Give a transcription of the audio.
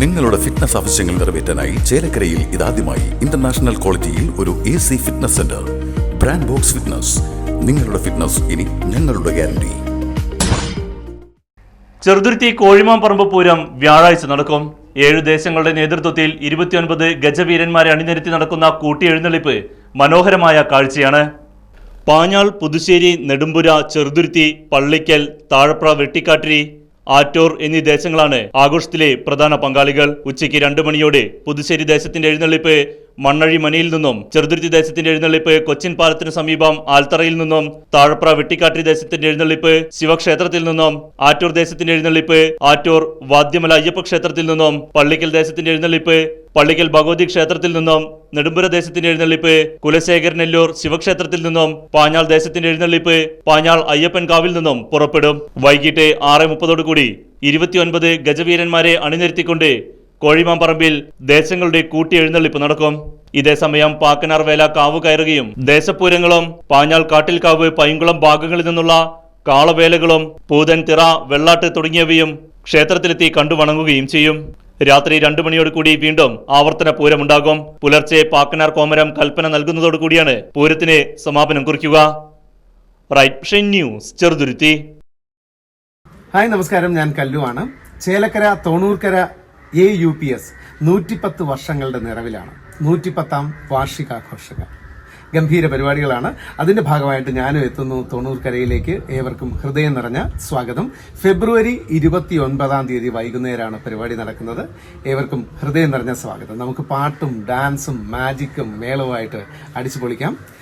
നിങ്ങളുടെ ഫിറ്റ്നസ് ആവശ്യങ്ങൾ നിറവേറ്റാനായി ചേലക്കരയിൽ ഇതാദ്യമായി ഇന്റർനാഷണൽ ക്വാളിറ്റിയിൽ ഒരു A C fitness centre brand box fitness നിങ്ങളുടെ ഫിറ്റ്നസ് ഇനി ഞങ്ങളുടെ ഗ്യാരണ്ടി ചെറുതുരുത്തി കോഴിമാമ്പറമ്പ് പൂരം വ്യാഴാഴ്ച നടക്കും. ഏഴ് ദേശങ്ങളുടെ നേതൃത്വത്തിൽ ഇരുപത്തിയൊൻപത് ഗജവീരന്മാരെ അണിനിരത്തി നടക്കുന്ന കൂട്ടിയെഴുന്നള്ളിപ്പ് മനോഹരമായ കാഴ്ചയാണ്. പാഞ്ഞാൾ പുതുശ്ശേരി നെടുമ്പുര ചെറുതുരുത്തി പള്ളിക്കൽ താഴപ്ര വെട്ടിക്കാട്ടിരി ആറ്റൂർ എന്നീ ദേശങ്ങളാണ് ആഘോഷത്തിലെ പ്രധാന പങ്കാളികൾ. ഉച്ചയ്ക്ക് രണ്ടു മണിയോടെ പുതുശ്ശേരി ദേശത്തിന്റെ എഴുന്നള്ളിപ്പ് മണ്ണഴി മനയിൽ നിന്നും ചെറുതുരുത്തി ദേശത്തിന്റെ എഴുന്നള്ളിപ്പ് കൊച്ചിൻ പാലത്തിന് സമീപം ആൽത്തറയിൽ നിന്നും താഴപ്ര വെട്ടിക്കാട്ടി ദേശത്തിന്റെ എഴുന്നള്ളിപ്പ് ശിവക്ഷേത്രത്തിൽ നിന്നും ആറ്റൂർ ദേശത്തിന്റെ എഴുന്നള്ളിപ്പ് ആറ്റൂർ വാദ്യമല അയ്യപ്പ ക്ഷേത്രത്തിൽ നിന്നും പള്ളിക്കൽ ദേശത്തിന്റെ എഴുന്നള്ളിപ്പ് പള്ളിക്കൽ ഭഗവതി ക്ഷേത്രത്തിൽ നിന്നും നെടുമ്പുര ദേശത്തിന്റെ എഴുന്നള്ളിപ്പ് കുലശേഖരനെല്ലൂർ ശിവക്ഷേത്രത്തിൽ നിന്നും പാഞ്ഞാൾ ദേശത്തിന്റെ എഴുന്നള്ളിപ്പ് പാഞ്ഞാൾ അയ്യപ്പൻ കാവിൽ നിന്നും പുറപ്പെടും. വൈകിട്ട് ആറ് മുപ്പതോടുകൂടി ഇരുപത്തിയൊൻപത് ഗജവീരന്മാരെ അണിനിരത്തിക്കൊണ്ട് കോഴിമാമ്പറമ്പിൽ ദേശങ്ങളുടെ കൂട്ടിയെഴുന്നള്ളിപ്പ് നടക്കും. ഇതേസമയം പാക്കനാർ വേല കാവ് കയറുകയും ദേശപൂരങ്ങളും പാഞ്ഞാൾ കാട്ടിൽക്കാവ് പൈങ്കുളം ഭാഗങ്ങളിൽ നിന്നുള്ള കാളവേലകളും പൂതൻ തിറ വെള്ളാട്ട് തുടങ്ങിയവയും ക്ഷേത്രത്തിലെത്തി കണ്ടുവണങ്ങുകയും ചെയ്യും. രാത്രി രണ്ടു മണിയോട് കൂടി വീണ്ടും ആവർത്തന പൂരമുണ്ടാകും. പുലർച്ചെ പാക്കനാർ കോമരം കൽപ്പന നൽകുന്നതോടുകൂടിയാണ് പൂരത്തിന് സമാപനം കുറിക്കുക. Right news Cheruthuruthy. ഹായ് നമസ്കാരം. ഞാൻ കല്ലുവാണ് Chelakkara Thonoorkara A U P S നൂറ്റിപ്പത്ത് വർഷങ്ങളുടെ നിറവിലാണ്. നൂറ്റിപ്പത്താം വാർഷികാഘോഷങ്ങൾ. ഗംഭീര പരിപാടികളാണ്. അതിന്റെ ഭാഗമായിട്ട് ഞാനും എത്തുന്നു തൊണ്ണൂർക്കരയിലേക്ക്. ഏവർക്കും ഹൃദയം നിറഞ്ഞ സ്വാഗതം. ഫെബ്രുവരി ഇരുപത്തി ഒൻപതാം തീയതി വൈകുന്നേരമാണ് പരിപാടി നടക്കുന്നത്. ഏവർക്കും ഹൃദയം നിറഞ്ഞ സ്വാഗതം. നമുക്ക് പാട്ടും ഡാൻസും മാജിക്കും മേളവുമായിട്ട് അടിച്ചു പൊളിക്കാം